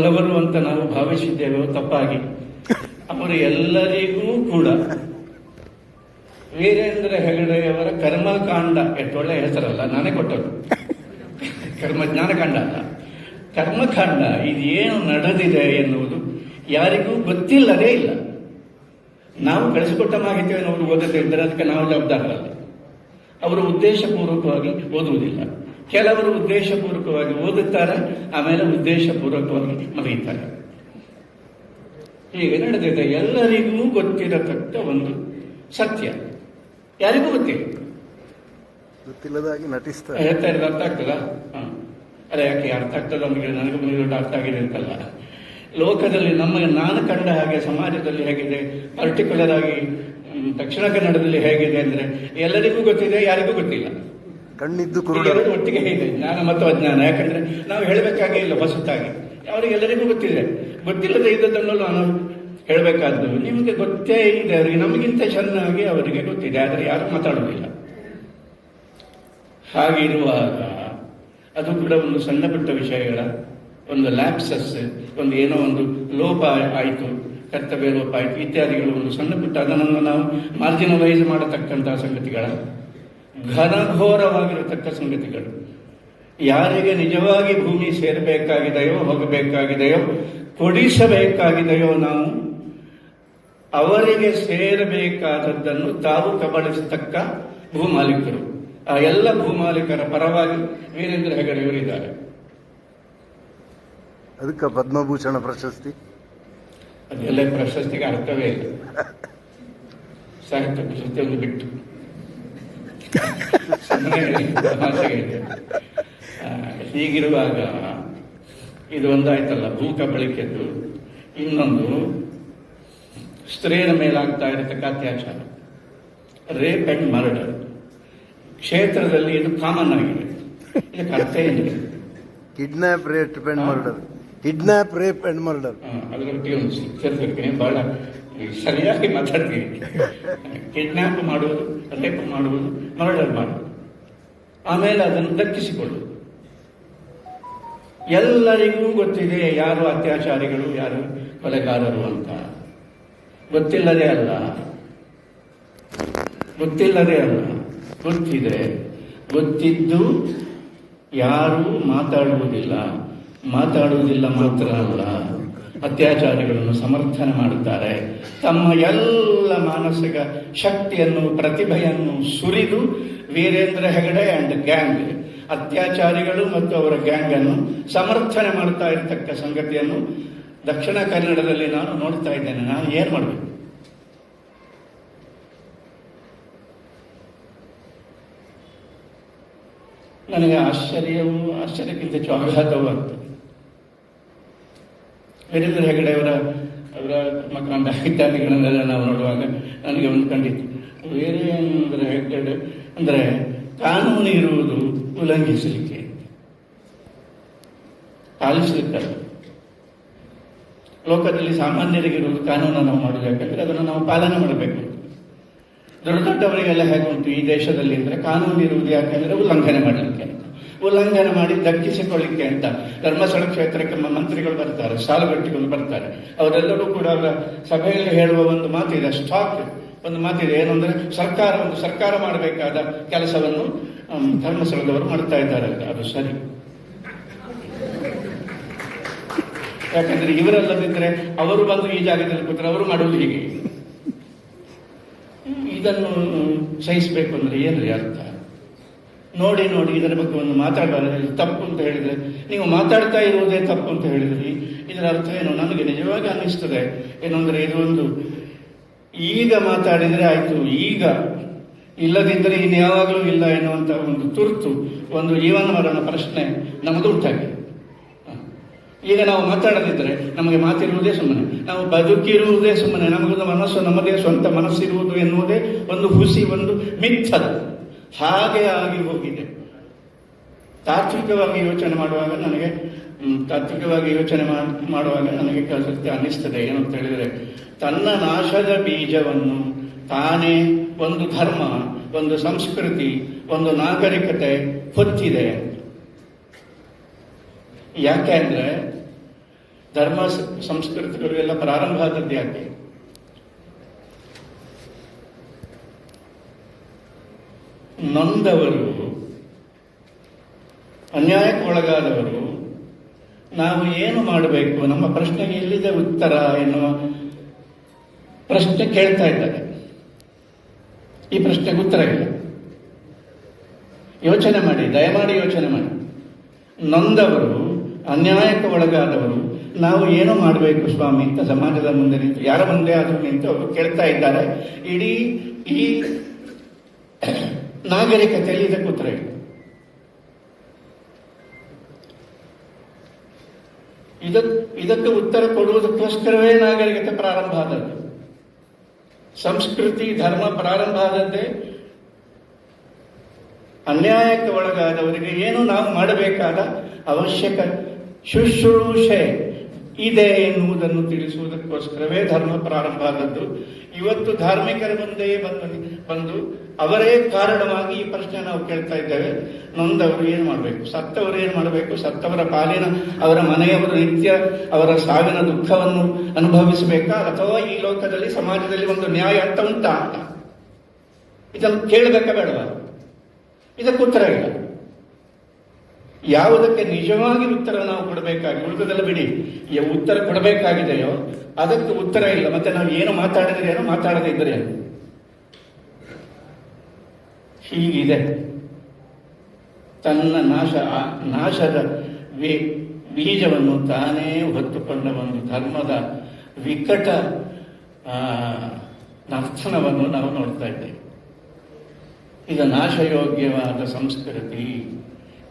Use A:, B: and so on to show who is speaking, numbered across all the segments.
A: ಹಲವರು ಅಂತ ನಾವು ಭಾವಿಸಿದ್ದೇವೆ ತಪ್ಪಾಗಿ. ಅವರು ಎಲ್ಲರಿಗೂ ಕೂಡ ವೀರೇಂದ್ರ ಹೆಗಡೆಯವರ ಕರ್ಮಕಾಂಡ ಎಷ್ಟು ಒಳ್ಳೆ ಹೆಸರಲ್ಲ, ನಾನೇ ಕೊಟ್ಟರು ಕರ್ಮ, ಜ್ಞಾನಕಾಂಡ ಅಲ್ಲ. ಕರ್ಮಕಾಂಡ, ಇದೇನು ನಡೆದಿದೆ ಎನ್ನುವುದು ಯಾರಿಗೂ ಗೊತ್ತಿಲ್ಲದೇ ಇಲ್ಲ. ನಾವು ಕಳಿಸಿಕೊಟ್ಟ ಮಾಹಿತಿಯನ್ನು ಅವರು ಓದದಿದ್ದರೆ ಅದಕ್ಕೆ ನಾವು ಜವಾಬ್ದಾರರಲ್ಲ. ಅವರು ಉದ್ದೇಶಪೂರ್ವಕವಾಗಿ ಓದುವುದಿಲ್ಲ. ಕೆಲವರು ಉದ್ದೇಶಪೂರ್ವಕವಾಗಿ ಓದುತ್ತಾರೆ ಆಮೇಲೆ ಉದ್ದೇಶಪೂರ್ವಕವಾಗಿ ಮರೆಯುತ್ತಾರೆ ಹೀಗೆ ನಡೆದಿದೆ ಎಲ್ಲರಿಗೂ ಗೊತ್ತಿರತಕ್ಕ ಒಂದು ಸತ್ಯ. ಯಾರಿಗೂ ಗೊತ್ತಿಲ್ಲ?
B: ಗೊತ್ತಿಲ್ಲದಾಗಿ ನಟಿಸ್ತಾರೆ.
A: ಹೇಳ್ತಾ ಇರೋದು ಅರ್ಥ ಆಗ್ತದ? ಅಲ್ಲ ಯಾಕೆ ಅರ್ಥ ಆಗ್ತದ ಅಂದ್ರೆ ನನಗೆ ಮುಂದೆ ದೊಡ್ಡ ಅರ್ಥ ಆಗಿದೆ ಅಂತಲ್ಲ. ಲೋಕದಲ್ಲಿ ನಮ್ಮ ನಾನು ಕಂಡ ಹಾಗೆ ಸಮಾಜದಲ್ಲಿ ಹೇಗಿದೆ ಪರ್ಟಿಕ್ಯುಲರ್ ಆಗಿ ದಕ್ಷಿಣ ಕನ್ನಡದಲ್ಲಿ ಹೇಗಿದೆ ಅಂದ್ರೆ ಎಲ್ಲರಿಗೂ ಗೊತ್ತಿದೆ ಯಾರಿಗೂ ಗೊತ್ತಿಲ್ಲ.
B: ಕಣ್ಣಿದ್ದು ಕುರುಡರು.
A: ಒಟ್ಟಿಗೆ ಇದೆ. ಜ್ಞಾನ ಮತ್ತು ಅಜ್ಞಾನ. ಯಾಕಂದ್ರೆ ನಾವು ಹೇಳಬೇಕಾಗೇ ಇಲ್ಲ ಹೊಸತಾಗಿ. ಅವರಿಗೆ ಎಲ್ಲರಿಗೂ ಗೊತ್ತಿದೆ. ಗೊತ್ತಿಲ್ಲದೆ ಇದ್ದದನ್ನು ನಾನು ಹೇಳಬೇಕಾದ್ದು. ನಿಮಗೆ ಗೊತ್ತೇ ಇದೆ ಅವರಿಗೆ ನಮಗಿಂತ ಚೆನ್ನಾಗಿ ಅವರಿಗೆ ಗೊತ್ತಿದೆ. ಆದರೆ ಯಾರು ಮಾತಾಡುವುದಿಲ್ಲ ಹಾಗಿರುವಾಗ ಅದು ಕೂಡ ಒಂದು ಸಣ್ಣ ಪುಟ್ಟ ವಿಷಯಗಳ ಒಂದು ಲ್ಯಾಪ್ಸಸ್ ಒಂದು ಏನೋ ಒಂದು ಲೋಪ ಆಯಿತು, ಕರ್ತವ್ಯ ಲೋಪ ಆಯಿತು, ಇತ್ಯಾದಿಗಳು ಒಂದು ಸಣ್ಣ ಪುಟ್ಟ. ಅದನ್ನು ನಾವು ಮಾರ್ಜಿನಲೈಸ್ ಮಾಡತಕ್ಕಂತಹ ಸಂಗತಿಗಳ ಘನಘೋರವಾಗಿರತಕ್ಕ ಸಂಗತಿಗಳು. ಯಾರಿಗೆ ನಿಜವಾಗಿ ಭೂಮಿ ಸೇರಬೇಕಾಗಿದೆಯೋ ಹೋಗಬೇಕಾಗಿದೆಯೋ ಕೊಡಿಸಬೇಕಾಗಿದೆಯೋ ನಾವು ಅವರಿಗೆ ಸೇರಬೇಕಾದದ್ದನ್ನು ತಾವು ಕಬಳಿಸತಕ್ಕ ಭೂಮಾಲೀಕರು. ಆ ಎಲ್ಲ ಭೂಮಾಲೀಕರ ಪರವಾಗಿ ವೀರೇಂದ್ರ ಹೆಗಡೆಯವರಿದ್ದಾರೆ
B: ಅದಕ್ಕೆ ಪದ್ಮಭೂಷಣ ಪ್ರಶಸ್ತಿ?
A: ಅದೆಲ್ಲ ಪ್ರಶಸ್ತಿಗೆ ಅರ್ಥವೇ ಇಲ್ಲ. ಸಾಹಿತ್ಯ ಪ್ರಶಸ್ತಿಯನ್ನು ಬಿಟ್ಟು ಸುಮ್ಮನೆ ತಮಾಷೆಗೆ ಇದೆ. ಆ, ಹೀಗಿರುವಾಗ ಇದು ಒಂದಾಯ್ತಲ್ಲ ಭೂಕ ಕಬಳಿಕೆದ್ದು ಇನ್ನೊಂದು ಸ್ತ್ರೀಯರ ಮೇಲಾಗ್ತಾ ಇರತಕ್ಕ ಅತ್ಯಾಚಾರ. ರೇಪ್ ಅಂಡ್ ಮರ್ಡರ್ ಕ್ಷೇತ್ರದಲ್ಲಿ ಇದು ಕಾಮನ್ ಆಗಿದೆ. ಇದಕ್ಕೆ ಅರ್ಥ ಏನಿದೆ
B: kidnap rape and murder kidnap rape and murder
A: ಅದರ ಬಗ್ಗೆ ಒಂದು ಸೇರ್ತಿರ್ತೀನಿ ಬಹಳ ಸರಿಯಾಗಿ ಮಾತಾಡ್ತೀವಿ. ಕಿಡ್ನಾಪ್ ಮಾಡುವುದು ರೇಪ್ ಮಾಡುವುದು ಮರ್ಡರ್ ಮಾಡುವುದು. ಆಮೇಲೆ ಅದನ್ನು ದಕ್ಕಿಸಿಕೊಳ್ಳುವುದು ಎಲ್ಲರಿಗೂ ಗೊತ್ತಿದೆ ಯಾರು ಅತ್ಯಾಚಾರಿಗಳು, ಯಾರು ಕೊಲೆಗಾರರು ಅಂತ. ಗೊತ್ತಿಲ್ಲದೆ ಅಲ್ಲ. ಗೊತ್ತಿಲ್ಲದೆ ಅಲ್ಲ. ಗೊತ್ತಿದೆ ಗೊತ್ತಿದ್ದು ಯಾರೂ ಮಾತಾಡುವುದಿಲ್ಲ. ಮಾತಾಡುವುದಿಲ್ಲ ಮಾತ್ರ ಅಲ್ಲ. ಅತ್ಯಾಚಾರಿಗಳನ್ನು ಸಮರ್ಥನೆ ಮಾಡುತ್ತಾರೆ. ತಮ್ಮ ಎಲ್ಲ ಮಾನಸಿಕ ಶಕ್ತಿಯನ್ನು, ಪ್ರತಿಭೆಯನ್ನು ಸುರಿದು, ವೀರೇಂದ್ರ ಹೆಗಡೆ ಅಂಡ್ ಗ್ಯಾಂಗ್ ಅತ್ಯಾಚಾರಿಗಳು ಮತ್ತು ಅವರ ಗ್ಯಾಂಗ್ ಅನ್ನು ಸಮರ್ಥನೆ ಮಾಡ್ತಾ ಇರತಕ್ಕ ಸಂಗತಿಯನ್ನು ದಕ್ಷಿಣ ಕನ್ನಡದಲ್ಲಿ ನಾನು ನೋಡ್ತಾ ಇದ್ದೇನೆ. ನಾನು ಏನ್ ಮಾಡಬೇಕು? ನನಗೆ ಆಶ್ಚರ್ಯವೂ, ಆಶ್ಚರ್ಯಕ್ಕಿಂತ ಹೆಚ್ಚು ಆಘಾತವೂ ಆಗ್ತದೆ. ವೀರೇಂದ್ರ ಹೆಗಡೆಯವರ ಅವರ ಮಕ್ಕಳ ಇತ್ಯಾದಿಗಳನ್ನೆಲ್ಲ ನಾವು ನೋಡುವಾಗ ನನಗೆ ಒಂದು ಕಂಡಿತ್ತು. ಅಂದರೆ ಹೆಗಡೆ ಅಂದರೆ ಕಾನೂನು ಇರುವುದು ಉಲ್ಲಂಘಿಸಲಿಕ್ಕೆ. ಪಾಲಿಸಲಿಕ್ಕಲ್ಲ. ಲೋಕದಲ್ಲಿ ಸಾಮಾನ್ಯರಿಗಿರುವುದು ಕಾನೂನನ್ನು ನಾವು ಮಾಡುವುದು. ಯಾಕಂದರೆ ಅದನ್ನು ನಾವು ಪಾಲನೆ ಮಾಡಬೇಕು. ದೊಡ್ಡ ದೊಡ್ಡವರಿಗೆಲ್ಲ ಹೇಗೆ ಉಂಟು ಈ ದೇಶದಲ್ಲಿ ಅಂದರೆ ಕಾನೂನು ಇರುವುದು ಯಾಕೆಂದರೆ ಉಲ್ಲಂಘನೆ ಮಾಡಲಿಕ್ಕೆ. ಉಲ್ಲಂಘನೆ ಮಾಡಿ ದಕ್ಕಿಸಿಕೊಳ್ಳಿಕ್ಕೆ ಅಂತ ಧರ್ಮಸ್ಥಳ ಕ್ಷೇತ್ರಕ್ಕೆ ಮಂತ್ರಿಗಳು ಬರ್ತಾರೆ, ಸಾಲುಗಟ್ಟಿಗಳು ಬರ್ತಾರೆ. ಅವರೆಲ್ಲರೂ ಕೂಡ ಅವರ ಸಭೆಯಲ್ಲಿ ಹೇಳುವ ಒಂದು ಮಾತಿದೆ, ಸ್ಟಾಕ್ ಒಂದು ಮಾತಿದೆ. ಏನು ಅಂದ್ರೆ ಸರ್ಕಾರ ಒಂದು ಸರ್ಕಾರ ಮಾಡಬೇಕಾದ ಕೆಲಸವನ್ನು ಧರ್ಮಸ್ಥಳದವರು ಮಾಡ್ತಾ ಇದ್ದಾರೆ ಅಂತ. ಅದು ಸರಿ. ಯಾಕಂದ್ರೆ ಇವರಲ್ಲದಿದ್ರೆ ಅವರು ಬಂದು ಈ ಜಾಗದಲ್ಲಿ ಕೂತ್ರೆ ಅವರು ಮಾಡುವುದು ಹೀಗೆ. ಇದನ್ನು ಸಹಿಸಬೇಕು ಅಂದ್ರೆ ಏನ್ರಿ ಅರ್ಥ? ನೋಡಿ ನೋಡಿ, ಇದರ ಬಗ್ಗೆ ಒಂದು ಮಾತಾಡಬಾರದು. ತಪ್ಪು ಅಂತ ಹೇಳಿದ್ರೆ, ನೀವು ಮಾತಾಡ್ತಾ ಇರುವುದೇ ತಪ್ಪು ಅಂತ ಹೇಳಿದ್ರಿ. ಇದರ ಅರ್ಥ ಏನು? ನನಗೆ ನಿಜವಾಗಿ ಅನ್ನಿಸ್ತದೆ. ಇದು ಒಂದು ಈಗ ಮಾತಾಡಿದ್ರೆ ಆಯಿತು, ಈಗ. ಇಲ್ಲದಿದ್ದರೆ ಇನ್ನು ಯಾವಾಗಲೂ ಇಲ್ಲ ಎನ್ನುವಂಥ ಒಂದು ತುರ್ತು, ಒಂದು ಜೀವನ ಮರಣ ಪ್ರಶ್ನೆ ನಮ್ಮದು ಉಂಟಾಗಿದೆ ಈಗ ನಾವು ಮಾತಾಡದಿದ್ದರೆ ನಮಗೆ ಮಾತಿರುವುದೇ ಸುಮ್ಮನೆ. ನಾವು ಬದುಕಿರುವುದೇ ಸುಮ್ಮನೆ. ನಮಗೊಂದು ಮನಸ್ಸು, ನಮ್ಮದೇ ಸ್ವಂತ ಮನಸ್ಸಿರುವುದು ಎನ್ನುವುದೇ ಒಂದು ಹುಸಿ, ಒಂದು ಮಿಥ್ಯದ. ಹಾಗೆ ಆಗಿ ಹೋಗಿದೆ. ತಾತ್ವಿಕವಾಗಿ ಯೋಚನೆ ಮಾಡುವಾಗ ನನಗೆ ತಾತ್ವಿಕವಾಗಿ ಯೋಚನೆ ಮಾಡ್- ಮಾಡುವಾಗ ನನಗೆ ಕೆಲಸಕ್ಕೆ ಅನ್ನಿಸ್ತದೆ. ಅಂತ ಹೇಳಿದರೆ, ತನ್ನ ನಾಶದ ಬೀಜವನ್ನು ತಾನೇ ಒಂದು ಧರ್ಮ, ಒಂದು ಸಂಸ್ಕೃತಿ, ಒಂದು ನಾಗರಿಕತೆ ಹೊತ್ತಿದೆ. ಯಾಕೆ ಅಂದ್ರೆ, ಧರ್ಮ ಸಂಸ್ಕೃತಿಗಳು ಎಲ್ಲ ಪ್ರಾರಂಭ ಆದದ್ದು ಯಾಕೆ? ನೊಂದವರು, ಅನ್ಯಾಯಕ್ಕೆ ಒಳಗಾದವರು, ನಾವು ಏನು ಮಾಡಬೇಕು? ನಮ್ಮ ಪ್ರಶ್ನೆಗೆ ಎಲ್ಲಿದೆ ಉತ್ತರ ಎನ್ನುವ ಪ್ರಶ್ನೆ ಕೇಳ್ತಾ ಇದ್ದಾರೆ. ಈ ಪ್ರಶ್ನೆಗೆ ಉತ್ತರ ಇಲ್ಲ ಯೋಚನೆ ಮಾಡಿ, ದಯಮಾಡಿ ಯೋಚನೆ ಮಾಡಿ. ನೊಂದವರು, ಅನ್ಯಾಯಕ್ಕೆ ಒಳಗಾದವರು, ನಾವು ಏನು ಮಾಡಬೇಕು ಸ್ವಾಮಿ? ಅಂತ ಸಮಾಜದ ಮುಂದೆ ನಿಂತು, ಯಾರ ಮುಂದೆ ಆದರೂ ನಿಂತು ಅವರು ಕೇಳ್ತಾ ಇದ್ದಾರೆ. ಇಡೀ ಈ ನಾಗರಿಕತೆಯಲ್ಲಿ ಇದಕ್ಕೆ ಉತ್ತರ ಇಲ್ಲ ಇದಕ್, ಇದಕ್ಕೆ ಉತ್ತರ ಕೊಡುವುದಕ್ಕೋಸ್ಕರವೇ ನಾಗರಿಕತೆ ಪ್ರಾರಂಭ ಆದದ್ದು. ಸಂಸ್ಕೃತಿ, ಧರ್ಮ ಪ್ರಾರಂಭ ಆದದ್ದೇ ಅನ್ಯಾಯಕ್ಕೆ ಒಳಗಾದವರಿಗೆ ಏನು ನಾವು ಮಾಡಬೇಕಾದ ಅವಶ್ಯಕ ಶುಶ್ರೂಷೆ ಇದೆ ಎನ್ನುವುದನ್ನು ತಿಳಿಸುವುದಕ್ಕೋಸ್ಕರವೇ ಧರ್ಮ ಪ್ರಾರಂಭ ಆದದ್ದು. ಇವತ್ತು ಧಾರ್ಮಿಕರ ಮುಂದೆಯೇ ಬಂದು ಬಂದು ಅವರೇ ಕಾರಣವಾಗಿ ಈ ಪ್ರಶ್ನೆ ನಾವು ಕೇಳ್ತಾ ಇದ್ದೇವೆ. ನೊಂದವರು ಏನು ಮಾಡಬೇಕು? ಸತ್ತವರು ಏನು ಮಾಡಬೇಕು? ಸತ್ತವರ ಪಾಲಿನ ಅವರ ಮನೆಯವರು ನಿತ್ಯ ಅವರ ಸಾವಿನ ದುಃಖವನ್ನು ಅನುಭವಿಸಬೇಕಾ? ಅಥವಾ ಈ ಲೋಕದಲ್ಲಿ, ಸಮಾಜದಲ್ಲಿ ಒಂದು ನ್ಯಾಯ ಅಂತ ಉಂಟಾ? ಇದನ್ನು ಕೇಳಬೇಕಾ ಬೇಡವಾ? ಇದಕ್ಕೆ ಉತ್ತರ ಇಲ್ಲ. ಯಾವುದಕ್ಕೆ ನಿಜವಾಗಿ ಉತ್ತರ ನಾವು ಕೊಡಬೇಕಾಗಿ? ಉಳಿದದೆಲ್ಲ ಬಿಡಿ. ಉತ್ತರ ಕೊಡಬೇಕಾಗಿದೆಯೋ, ಅದಕ್ಕೆ ಉತ್ತರ ಇಲ್ಲ. ಮತ್ತೆ ನಾವು ಏನು ಮಾತಾಡಿದ್ರೆ ಏನು ಮಾತಾಡದೇ ಏನು? ಹೀಗಿದೆ. ತನ್ನ ನಾಶ ನಾಶದ ಬೀಜವನ್ನು ತಾನೇ ಹೊತ್ತುಕೊಂಡ ಒಂದು ಧರ್ಮದ ವಿಕಟ ನರ್ತನವನ್ನು ನಾವು ನೋಡ್ತಾ ಇದ್ದೇವೆ. ಇದು ನಾಶಯೋಗ್ಯವಾದ ಸಂಸ್ಕೃತಿ.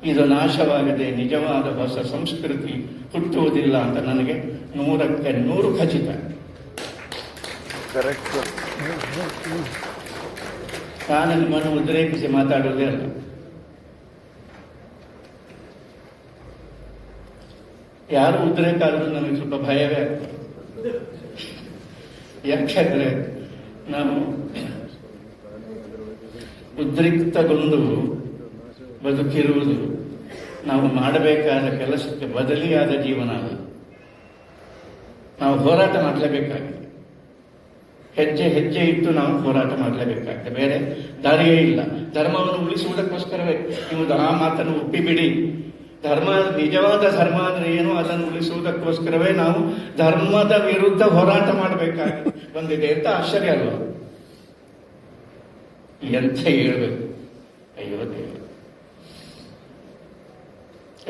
A: ಇದು ನಾಶವಾಗದೆ ನಿಜವಾದ ಹೊಸ ಸಂಸ್ಕೃತಿ ಹುಟ್ಟುವುದಿಲ್ಲ ಅಂತ ನನಗೆ ನೂರಕ್ಕೆ ನೂರು ಖಚಿತ. ನಿಮ್ಮನ್ನು ಉದ್ರೇಕಿಸಿ ಮಾತಾಡುವುದೇ ಅಲ್ಲ. ಯಾರು ಉದ್ರೇಕ ಆದರೂ ನಮಗೆ ಸ್ವಲ್ಪ ಭಯವೇ ಆಗ್ತದೆ. ಯಾಕೆಂದ್ರೆ ನಾವು ಉದ್ರಿಕ್ತಗೊಂಡು ಬದುಕಿರುವುದು ನಾವು ಮಾಡಬೇಕಾದ ಕೆಲಸಕ್ಕೆ ಬದಲಿಯಾದ ಜೀವನ ನಾವು ಹೋರಾಟ ಮಾಡಲೇಬೇಕಾಗಿದೆ. ಹೆಜ್ಜೆ ಹೆಜ್ಜೆ ಇಟ್ಟು ನಾವು ಹೋರಾಟ ಮಾಡಲೇಬೇಕಾಗ್ತದೆ. ಬೇರೆ ದಾರಿಯೇ ಇಲ್ಲ. ಧರ್ಮವನ್ನು ಉಳಿಸುವುದಕ್ಕೋಸ್ಕರವೇ ನೀವು ಆ ಮಾತನ್ನು ಒಪ್ಪಿಬಿಡಿ. ಧರ್ಮ, ನಿಜವಾದ ಧರ್ಮ ಅಂದ್ರೆ ಏನು? ಅದನ್ನು ಉಳಿಸುವುದಕ್ಕೋಸ್ಕರವೇ ನಾವು ಧರ್ಮದ ವಿರುದ್ಧ ಹೋರಾಟ ಮಾಡಬೇಕಾಗಿ ಬಂದಿದೆ ಅಂತ ಆಶ್ಚರ್ಯ ಅಲ್ವಾ? ಎಂತ ಹೇಳ್ಬೇಕು? ಅಯ್ಯೋ ದೇವರು.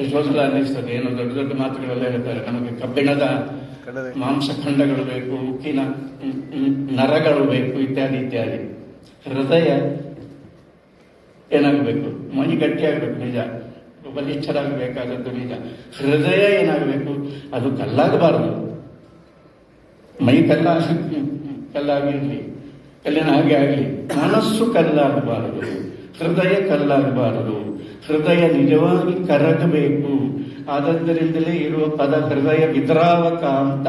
A: ಎಷ್ಟೋ ಸಲ ಅನ್ನಿಸ್ತದೆ. ಏನೋ ದೊಡ್ಡ ದೊಡ್ಡ ಮಾತುಗಳೆಲ್ಲ ಹೇಳ್ತಾರೆ. ನಮಗೆ ಕಬ್ಬಿಣದ. ಮಾಂಸಖಂಡಗಳು ಬೇಕು, ಉಕ್ಕಿನ ನರಗಳು ಬೇಕು, ಇತ್ಯಾದಿ ಇತ್ಯಾದಿ. ಹೃದಯ ಏನಾಗಬೇಕು? ಮೈ ಗಟ್ಟಿಯಾಗಬೇಕು ನಿಜ. ಬಲಿಷ್ಠರಾಗಬೇಕಾದದ್ದು ನಿಜ. ಹೃದಯ ಏನಾಗಬೇಕು? ಅದು ಕಲ್ಲಾಗಬಾರದು. ಮೈ ಕಲ್ಲ ಕಲ್ಲಾಗಿರಲಿ ಕಲ್ಲಿನ ಹಾಗೆ ಆಗಲಿ. ಮನಸ್ಸು ಕಲ್ಲಾಗಬಾರದು. ಹೃದಯ ಕಲ್ಲಾಗಬಾರದು. ಹೃದಯ ನಿಜವಾಗಿ ಕರಗಬೇಕು. ಆದದ್ದರಿಂದಲೇ ಇರುವ ಪದ ಹೃದಯ ವಿದ್ರಾವಕ ಅಂತ.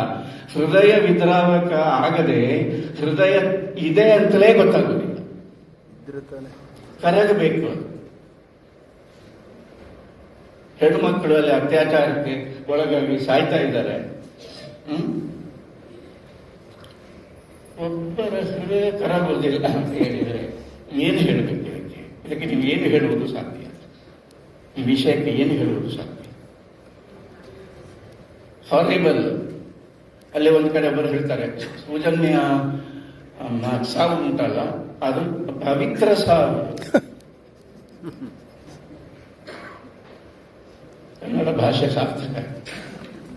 A: ಹೃದಯ ವಿದ್ರಾವಕ ಆಗದೆ ಹೃದಯ ಇದೆ ಅಂತಲೇ ಗೊತ್ತಾಗುದಿಲ್ಲ. ಕರಗಬೇಕು. ಹೆಣ್ಣು ಮಕ್ಕಳು ಅಲ್ಲಿ ಅತ್ಯಾಚಾರಕ್ಕೆ ಒಳಗಾಗಿ ಸಾಯ್ತಾ ಇದ್ದಾರೆ. ಹ್ಮ್? ಒಬ್ಬರ ಹೃದಯ ಕರಗುವುದಿಲ್ಲ ಅಂತ ಹೇಳಿದರೆ ಏನು ಹೇಳಬೇಕು ಇದಕ್ಕೆ? ಇದಕ್ಕೆ ನೀವು ಏನು ಹೇಳುವುದು ಸಾಧ್ಯ? ಈ ವಿಷಯಕ್ಕೆ ಏನು ಹೇಳುವುದು ಸಾಧ್ಯ? ಹಾರಿಬಲ್ ಅಲ್ಲಿ ಒಂದು ಕಡೆ ಒಬ್ಬರು ಹೇಳ್ತಾರೆ ಸೌಜನ್ಯ ಸಾವು ಉಂಟಲ್ಲ ಅದು ಪವಿತ್ರ ಸಾವು. ಕನ್ನಡ ಭಾಷೆ ಶಾಸ್ತ್ರ.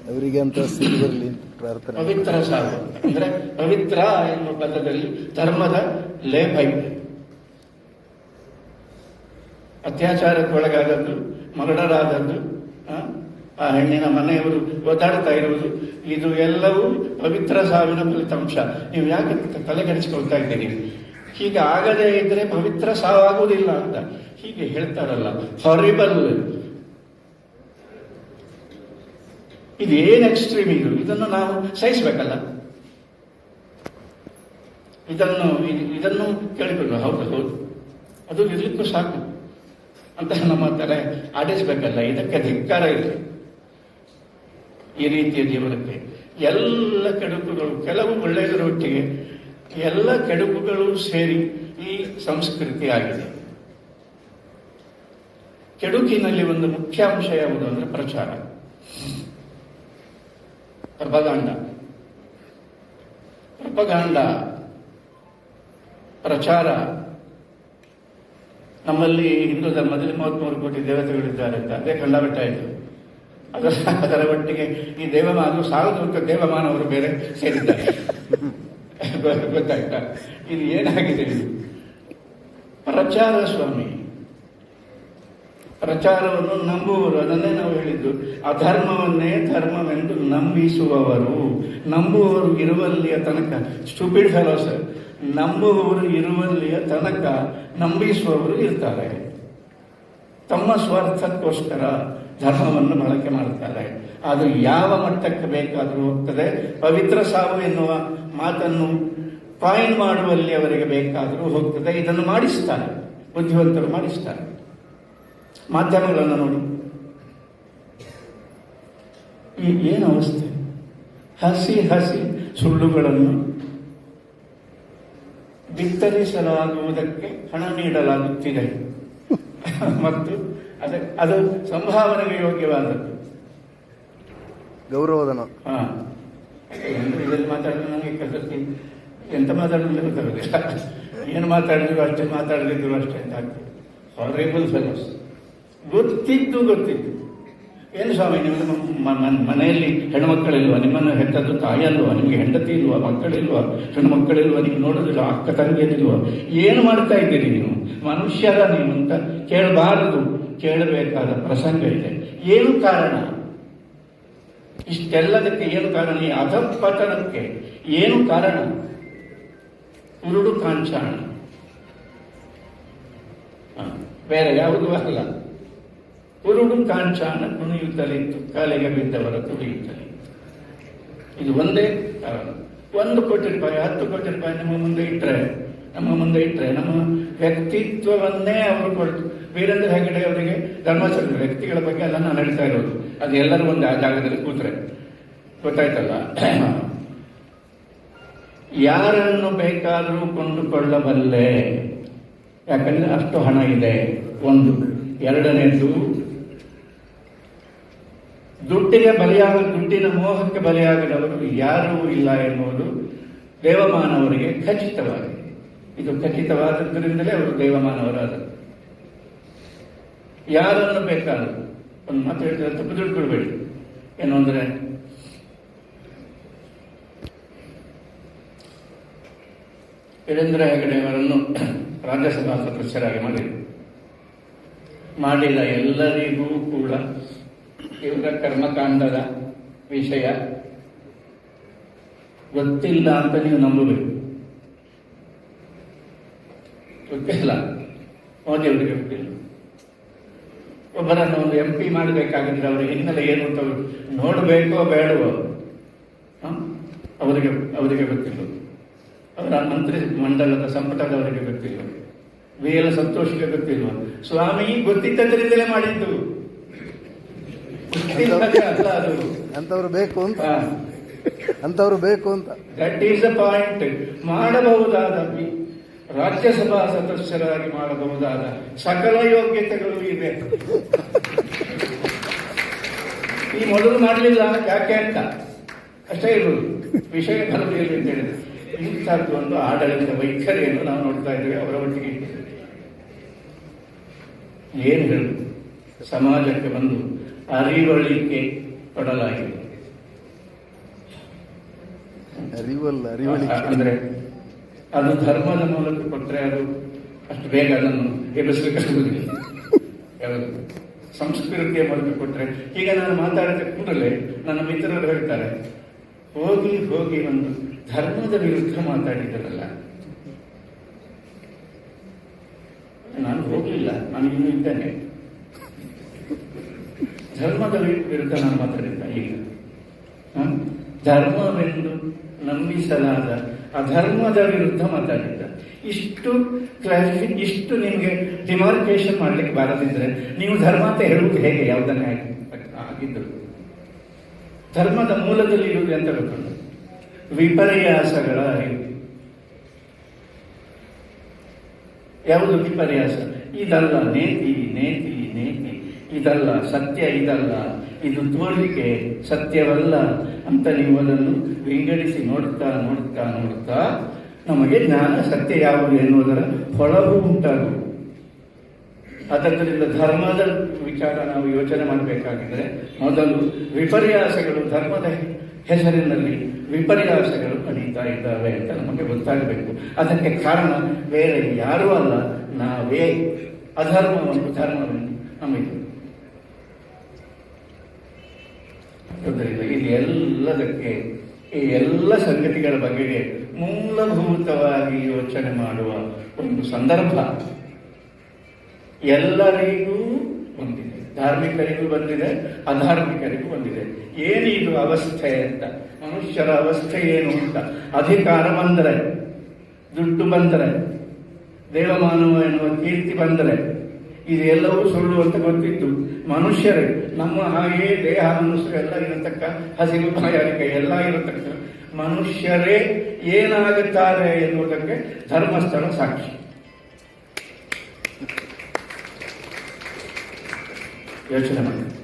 B: ಅವರಿಗೆ ಅಂತ ಸಿಗಿ ಬರಲಿ ಪ್ರಾರ್ಥನೆ.
A: ಪವಿತ್ರ ಸಾವು. ಅಂದ್ರೆ ಪವಿತ್ರ ಎನ್ನುವ ಪದದಲ್ಲಿ ಧರ್ಮದ ಲೇಪ ಇದೆ ಅತ್ಯಾಚಾರಕ್ಕೊಳಗಾದದ್ದು ಮರಣರಾದದ್ದು ಆ, ಹೆಣ್ಣಿನ ಮನೆಯವರು ಒದ್ದಾಡ್ತಾ ಇರುವುದು. ಇದು ಎಲ್ಲವೂ ಪವಿತ್ರ ಸಾವಿನ ಫಲಿತಾಂಶ. ನೀವು ಯಾಕೆ ತಲೆಗೆಡಿಸಿಕೊಳ್ತಾ ಇದ್ದೀರಿ? ಹೀಗೆ ಆಗದೇ ಇದ್ರೆ ಪವಿತ್ರ ಸಾವಾಗುವುದಿಲ್ಲ ಅಂತ. ಹೀಗೆ ಹೇಳ್ತಾರಲ್ಲ ಹಾರಿಬಲ್ ಇದು ಎಕ್ಸ್ಟ್ರೀಮ್ ಇದು? ಇದನ್ನು ನಾವು ಸಹಿಸಬೇಕಲ್ಲ? ಇದನ್ನು ಇದನ್ನು ಕೇಳಿಕೊಂಡು ಹೌದು ಹೌದು. ಅದು ಇರ್ಲಿಕ್ಕೂ ಸಾಕು ಅಂತ ನಮ್ಮ ತಲೆ ಆಡಿಸ್ಬೇಕಲ್ಲ. ಇದಕ್ಕೆ ಧಿಕ್ಕಾರ ಇದೆ. ಈ ರೀತಿಯ ಜೀವನಕ್ಕೆ. ಎಲ್ಲ ಕೆಡುಕುಗಳು, ಕೆಲವು ಒಳ್ಳೆಯದರ ಒಟ್ಟಿಗೆ, ಎಲ್ಲ ಕೆಡುಕುಗಳು ಸೇರಿ ಈ ಸಂಸ್ಕೃತಿ ಆಗಿದೆ. ಕೆಡುಕಿನಲ್ಲಿ ಒಂದು ಮುಖ್ಯ ಅಂಶ ಯಾವುದು ಅಂದ್ರೆ ಪ್ರಚಾರ. ಪ್ರಪಗಾಂಡ. ಪ್ರಪಗಾಂಡ, ಪ್ರಚಾರ. ನಮ್ಮಲ್ಲಿ ಹಿಂದೂ ಧರ್ಮದಲ್ಲಿ ಮೂವತ್ಮೂರು ಕೋಟಿ ದೇವತೆಗಳಿದ್ದಾರೆ ಅಂತ. ಅದೇ ಕಂಡಬೆಟ್ಟ ಆಯಿತು ಅದರ ಅದರ ಒಟ್ಟಿಗೆ ಈ ದೇವಮಾನ ಸಾರ್ವಜನಿಕ ದೇವಮಾನವರು ಬೇರೆ ಸೇರಿದ್ದಾರೆ. ಗೊತ್ತಾಯ್ತಾ? ಇದು ಏನಾಗಿದೆ ಪ್ರಚಾರ ಸ್ವಾಮಿ. ಪ್ರಚಾರವನ್ನು ನಂಬುವರು, ಅದನ್ನೇ ನಾವು ಹೇಳಿದ್ದು. ಅಧರ್ಮವನ್ನೇ ಧರ್ಮವೆಂದು ನಂಬಿಸುವವರು. ನಂಬುವವರು ಇರುವಲ್ಲಿಯ ತನಕ. ಸ್ಟುಪಿಡ್ ಫೆಲೋಸ್ ನಂಬುವವರು ಇರುವಲ್ಲಿಯ ತನಕ ನಂಬಿಸುವವರು ಇರ್ತಾರೆ. ತಮ್ಮ ಸ್ವಾರ್ಥಕ್ಕೋಸ್ಕರ ಧರ್ಮವನ್ನು ಬಳಕೆ ಮಾಡುತ್ತಾರೆ. ಅದು ಯಾವ ಮಟ್ಟಕ್ಕೆ ಬೇಕಾದರೂ ಹೋಗ್ತದೆ. ಪವಿತ್ರ ಸಾವು ಎನ್ನುವ ಮಾತನ್ನು ಫೈನ್ ಮಾಡುವಲ್ಲಿ ಅವರಿಗೆ ಬೇಕಾದರೂ ಹೋಗ್ತದೆ. ಇದನ್ನು ಮಾಡಿಸ್ತಾರೆ. ಬುದ್ಧಿವಂತರು ಮಾಡಿಸ್ತಾರೆ. ಮಾಧ್ಯಮಗಳನ್ನು ನೋಡಿ. ಈ ಏನು ಅವಸ್ಥೆ? ಹಸಿ ಹಸಿ ಸುಳ್ಳುಗಳನ್ನು ಬಿತ್ತರಿಸಲಾಗುವುದಕ್ಕೆ ಹಣ ನೀಡಲಾಗುತ್ತಿದೆ. ಮತ್ತು ಅದ ಅದು ಸಂಭಾವನೆಗೆ ಯೋಗ್ಯವಾದದ್ದು.
B: ಗೌರವಧನ.
A: ಹಾ. ಅಂದ್ರೆ ಇದರಲ್ಲಿ ಮಾತಾಡಿದ್ರೆ ನನಗೆ ಕೆಲಸಕ್ಕೆ ಎಂತ ಮಾತಾಡಿದ್ರೆ ಗೊತ್ತಾಗೋದಿಲ್ಲ. ಏನು ಮಾತಾಡಿದ್ರು ಅಷ್ಟೇ ಮಾತಾಡಲಿದ್ರು ಅಷ್ಟೇ ಅಂತ ಆಗ್ತದೆ. ಹಾನರೇಬಲ್ ಫೆಲೋಸ್ ಗೊತ್ತಿದ್ದು ಗೊತ್ತಿದ್ದು. ಏನು ಸ್ವಾಮಿ ನಿಮ್ಮ ಮನೆಯಲ್ಲಿ ಹೆಣ್ಮಕ್ಕಳಿಲ್ವಾ? ನಿಮ್ಮನ್ನು ಹೆತ್ತದ್ದು ತಾಯಲ್ವಾ ನಿಮಗೆ ಹೆಂಡತಿ ಇಲ್ವಾ? ಮಕ್ಕಳಿಲ್ವಾ? ಹೆಣ್ಣು ಮಕ್ಕಳಿಲ್ವಾ ನೀವು ನೋಡೋದಿಲ್ಲ ಅಕ್ಕ ತಂಗಿಯಲ್ಲಿಲ್ವಾ ಏನು ಮಾಡ್ತಾ ಇದ್ದೀರಿ ನೀವು? ಮನುಷ್ಯರ ನೀವು ಅಂತ ಕೇಳಬಾರದು. ಕೇಳಬೇಕಾದ ಪ್ರಸಂಗ ಇದೆ. ಏನು ಕಾರಣ? ಇಷ್ಟೆಲ್ಲದಕ್ಕೆ ಏನು ಕಾರಣ? ಈ ಅಧಪತನಕ್ಕೆ ಏನು ಕಾರಣ? ಉರುಡು ಕಾಂಚಾಣ. ಬೇರೆ ಯಾವುದು ಅಲ್ಲ. ಉರುಡು ಕಾಂಚಾಣ ಕುಣಿಯುತ್ತಲಿತ್ತು ಕಾಲಿಗೆ ಬಿದ್ದವರ ತುಳಿಯುತ್ತಲಿ ಇದು ಒಂದೇ ಕಾರಣ. ಒಂದು ಕೋಟಿ ರೂಪಾಯಿ, ಹತ್ತು ಕೋಟಿ ರೂಪಾಯಿ ನಿಮ್ಮ ಮುಂದೆ ಇಟ್ಟರೆ ನಮ್ಮ ಮುಂದೆ ಇಟ್ಟರೆ ನಮ್ಮ ವ್ಯಕ್ತಿತ್ವವನ್ನೇ ಅವರು ಕೊಡ್ತು. ವೀರೇಂದ್ರ ಹೆಗ್ಗಡೆ ಅವರಿಗೆ ಧರ್ಮಾಚರಣೆ, ವ್ಯಕ್ತಿಗಳ ಬಗ್ಗೆ ಅಲ್ಲ ನಾನು ಹೇಳ್ತಾ ಇರೋದು. ಅದು ಎಲ್ಲರೂ ಒಂದು ಆ ಜಾಗದಲ್ಲಿ ಕೂತ್ರೆ. ಗೊತ್ತಾಯ್ತಲ್ಲ? ಯಾರನ್ನು ಬೇಕಾದರೂ ಕೊಂಡುಕೊಳ್ಳಬಲ್ಲೆ? ಯಾಕಂದ್ರೆ ಅಷ್ಟು ಹಣ ಇದೆ. ಒಂದು. ಎರಡನೇದು ದುಡ್ಡಿಗೆ ಬಲಿಯಾಗ, ದುಡ್ಡಿನ ಮೋಹಕ್ಕೆ ಬಲಿಯಾಗದವರು ಯಾರೂ ಇಲ್ಲ ಎನ್ನುವುದು ದೇವಮಾನವರಿಗೆ ಖಚಿತವಾಗಿದೆ ಇದು ಖಚಿತವಾದದ್ದರಿಂದಲೇ ಅವರು ದೇವಮಾನವರಾದರು. ಯಾರನ್ನು ಬೇಕಾದರೂ ಒಂದು ಮಾತು ಹೇಳ್ತಾರೆ ತಪ್ಪು ತಿಳ್ಕೊಳ್ಬೇಡಿ. ಏನು ಅಂದರೆ, ವೀರೇಂದ್ರ ಹೆಗಡೆ ಅವರನ್ನು ರಾಜ್ಯಸಭಾ ಸದಸ್ಯರಾಗಿ ಮಾಡಿದರು. ಮಾಡಿದ ಎಲ್ಲರಿಗೂ ಕೂಡ ಇವರ ಕರ್ಮಕಾಂಡದ ವಿಷಯ ಗೊತ್ತಿಲ್ಲ ಅಂತ ನೀವು ನಂಬಬೇಕು. ಗೊತ್ತಿಲ್ಲ. ಮೋದಿ ಅವರಿಗೆ ಗೊತ್ತಿಲ್ಲ. ಒಬ್ಬರನ್ನು ಒಂದು ಎಂ ಪಿ ಮಾಡಬೇಕಾಗಿದ್ರೆ ಅವರ ಹಿನ್ನೆಲೆ ಏನು ಅಂತ ನೋಡಬೇಕೋ ಬೇಡವೋ? ಅವರಿಗೆ ಅವರಿಗೆ ಗೊತ್ತಿಲ್ಲ. ಅವರ ಮಂತ್ರಿ ಮಂಡಲದ ಸಂಪುಟದವರಿಗೆ ಗೊತ್ತಿಲ್ಲ. ವಿ ಎಲ್ ಸಂತೋಷಕ್ಕೆ ಗೊತ್ತಿಲ್ವ ಸ್ವಾಮಿ ಗೊತ್ತಿದ್ದರಿಂದಲೇ ಮಾಡಿದ್ದು.
B: ಅಂತವ್ರು ಬೇಕು ಅಂತ. ಅಂತವ್ರು ಬೇಕು ಅಂತ.
A: ದಟ್ ಈಸ್ ಅ ಪಾಯಿಂಟ್ ಮಾಡಬಹುದಾದ ರಾಜ್ಯಸಭಾ ಸದಸ್ಯರಾಗಿ ಮಾಡಬಹುದಾದ ಸಕಲ ಯೋಗ್ಯತೆಗಳು ಇವೆ. ಈ ಮೊದಲು ಮಾಡಲಿಲ್ಲ ಯಾಕೆ ಅಂತ? ಅಷ್ಟೇ ಇರೋದು ವಿಷಯ ಬರಲಿಲ್ಲ ಅಂತ ಹೇಳಿದ್ರೆ. ಇಂಥದ್ದು ಒಂದು ಆಡಳಿತ ವೈಖರಿಯನ್ನು ನಾವು ನೋಡ್ತಾ ಇದ್ದೇವೆ ಅವರ ಒಟ್ಟಿಗೆ. ಏನು ಹೇಳುದು? ಸಮಾಜಕ್ಕೆ ಬಂದು ಅರಿವಳಿಕೆ
B: ಅರಿವಳಿಕೆ.
A: ಅಂದ್ರೆ ಅದು ಧರ್ಮದ ಮೂಲಕ ಕೊಟ್ಟರೆ ಅದು ಅಷ್ಟು ಬೇಗ ಅದನ್ನು ಎಬ್ಬಿಸಲಿಕ್ಕೆ ಆಗುವುದಿಲ್ಲ ಯಾವುದು? ಸಂಸ್ಕೃತಿಯ ಮೂಲಕ ಕೊಟ್ಟರೆ ಈಗ ನಾನು ಮಾತಾಡಿದ ಕೂಡಲೇ ನನ್ನ ಮಿತ್ರರು ಹೇಳ್ತಾರೆ, ಹೋಗಿ ಹೋಗಿ ಒಂದು ಧರ್ಮದ ವಿರುದ್ಧ ಮಾತಾಡಿದರಲ್ಲ ನಾನು ಹೋಗಲಿಲ್ಲ, ನಾನು ಇನ್ನೂ ಇದ್ದೇನೆ. ಧರ್ಮದ ವಿರುದ್ಧ ನಾನು ಮಾತಾಡಿದ್ದ ಈಗ? ಧರ್ಮವೆಂದು ನಂಬಿಸಲಾದ ಅಧರ್ಮದ ವಿರುದ್ಧ ಮಾತಾಡಿದ್ದ. ಇಷ್ಟು ಕ್ಲಾರಿಫಿ ಇಷ್ಟು ನಿಮಗೆ ಡಿಮಾರ್ಕೇಶನ್ ಮಾಡಲಿಕ್ಕೆ ಬಾರದಿದ್ರೆ ನೀವು ಧರ್ಮ ಅಂತ ಹೇಳುವುದು ಹೇಗೆ? ಯಾವುದನ್ನೇ ಆಗಿ- ಆಗಿದ್ದರು ಧರ್ಮದ ಮೂಲದಲ್ಲಿ ಇರುವುದು ಅಂತ ಗೊತ್ತುಂಟು? ವಿಪರ್ಯಾಸಗಳ ಅರಿವು ಯಾವುದು ವಿಪರ್ಯಾಸ? ಇದಲ್ಲ ನೇತಿ ನೇತಿ ನೇತಿ. ಇದಲ್ಲ ಸತ್ಯ, ಇದಲ್ಲ ಇದು ತೋರಿಕೆ ಸತ್ಯವಲ್ಲ ಅಂತ ನೀವು ಅದನ್ನು ವಿಂಗಡಿಸಿ ನೋಡುತ್ತಾ ನೋಡುತ್ತಾ ನೋಡುತ್ತಾ ನಮಗೆ ಜ್ಞಾನ ಸತ್ಯ ಯಾವುದು ಎನ್ನುವುದರ ಹೊಳವು ಉಂಟಾಗುವ ಅದರಿಂದ ಧರ್ಮದ ವಿಚಾರ ನಾವು ಯೋಚನೆ ಮಾಡಬೇಕಾಗಿದ್ರೆ ಮೊದಲು ವಿಪರ್ಯಾಸಗಳು ಧರ್ಮದ ಹೆಸರಿನಲ್ಲಿ ವಿಪರ್ಯಾಸಗಳು ನಡೀತಾ ಇದ್ದಾವೆ ಅಂತ ನಮಗೆ ಗೊತ್ತಾಗಬೇಕು. ಅದಕ್ಕೆ ಕಾರಣ ಬೇರೆ ಯಾರೂ ಅಲ್ಲ. ನಾವೇ ಅಧರ್ಮವನ್ನು ಧರ್ಮವನ್ನು ನಮಗೆ ಆದ್ದರಿಂದ ಇಲ್ಲಿ ಎಲ್ಲದಕ್ಕೆ ಈ ಎಲ್ಲ ಸಂಗತಿಗಳ ಬಗೆಗೆ ಮೂಲಭೂತವಾಗಿ ಯೋಚನೆ ಮಾಡುವ ಒಂದು ಸಂದರ್ಭ. ಎಲ್ಲರಿಗೂ ಬಂದಿದೆ ಧಾರ್ಮಿಕರಿಗೂ ಬಂದಿದೆ, ಅಧಾರ್ಮಿಕರಿಗೂ ಬಂದಿದೆ. ಏನಿದು ಅವಸ್ಥೆ ಅಂತ? ಮನುಷ್ಯರ ಅವಸ್ಥೆ ಏನು ಅಂತ? ಅಧಿಕಾರ ಬಂದರೆ, ದುಡ್ಡು ಬಂದರೆ, ದೇವಮಾನವ ಎನ್ನುವ ಕೀರ್ತಿ ಬಂದರೆ ಇದೆಲ್ಲವೂ ಸುಳ್ಳು ಅಂತ ಗೊತ್ತಿತ್ತು. ಮನುಷ್ಯರೇ ನಮ್ಮ ಹಾಗೆ ದೇಹ ಮನುಷ್ಯರು ಎಲ್ಲ ಇರತಕ್ಕ, ಹಸಿರು ಬಾಯಾರಿಕೆ ಎಲ್ಲ ಇರತಕ್ಕ. ಮನುಷ್ಯರೇ ಏನಾಗುತ್ತಾರೆ ಎನ್ನುವುದಕ್ಕೆ ಧರ್ಮಸ್ಥಳ ಸಾಕ್ಷಿ. ಯೋಚನೆ ಮಾಡಿ.